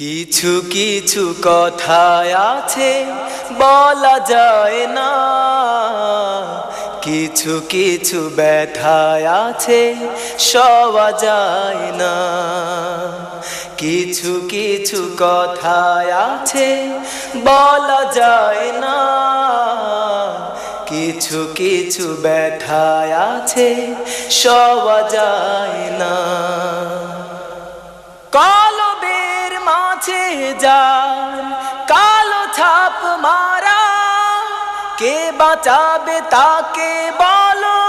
কিছু কিছু কথা আছে, বলা যায় না। কিছু কিছু ব্যথায় আছে, সওয়া যায় না। কিছু কিছু কথা আছে, বলা যায় না। কিছু কিছু ব্যথায় আছে, সওয়া যায় না। কলবের মাঝে যান, কালো ছাপ মারা। কে বাঁচাবে তাকে বলো,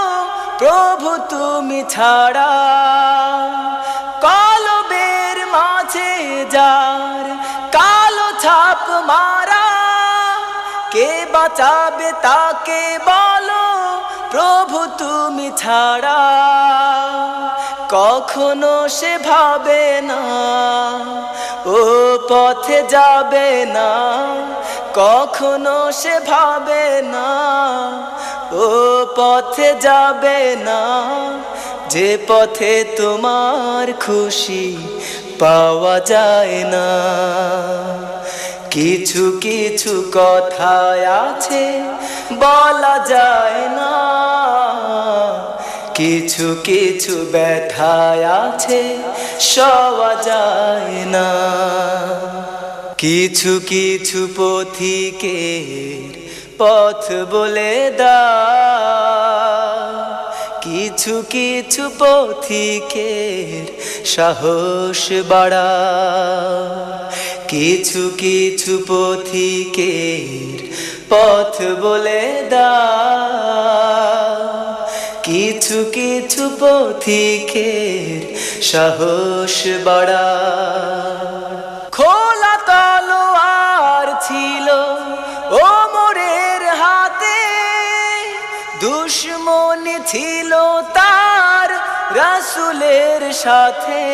প্রভু তুমি ছাড়া। কলবের মাঝে যার, কালো ছাপ মারা। কে বাঁচাবে তাকে বলো, প্রভু তুমি ছাড়া। কখনো সে ভাবে না, ও পথে যাবে না। কখনো সে ভাবে না, ও পথে যাবে না। যে পথে তোমার খুশি পাওয়া যায় না। কিছু কিছু কথায় আছে বলা যায় না। কিছু কিছু ব্যথায় আছে, সওয়া যায় না। কিছু কিছু পথিকের পথ বলে দা কিছু কিছু পথিকের সাহস বাড়া কিছু কিছু পথিকের পথ বলে দা কিছু কিছু পথিকের সাহস বাড়া। খোলা তলোয়ার ছিল ও মোরের হাতে, দুশ্মন ছিল তার রাসুলের সাথে।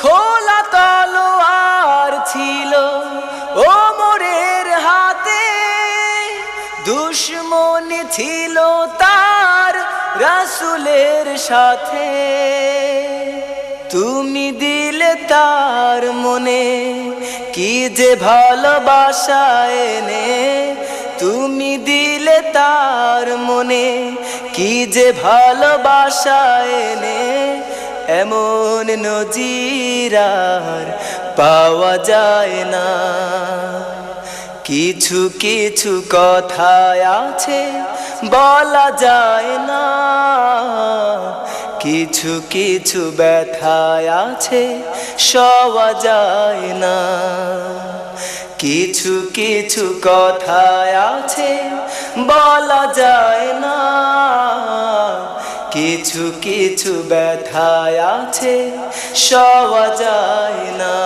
খোলা তলোয়ার ছিল ও মোরের হাতে, দুশ্মন ছিল তার রাসুলের সাথে। তুমি দিলে তার মনে, কি যে ভালোবাসা এনে। তুমি দিলে তার মনে, কি যে ভালোবাসা এনে। এমন নজিরার পাওয়া যায় না। কিছু কিছু কথায় আছে বলা যায় না। কিছু কিছু ব্যথায় আছে, সওয়া যায় না। কিছু কিছু কথায় আছে, বলা যায় না। কিছু কিছু ব্যথায় আছে, সওয়া যায় না।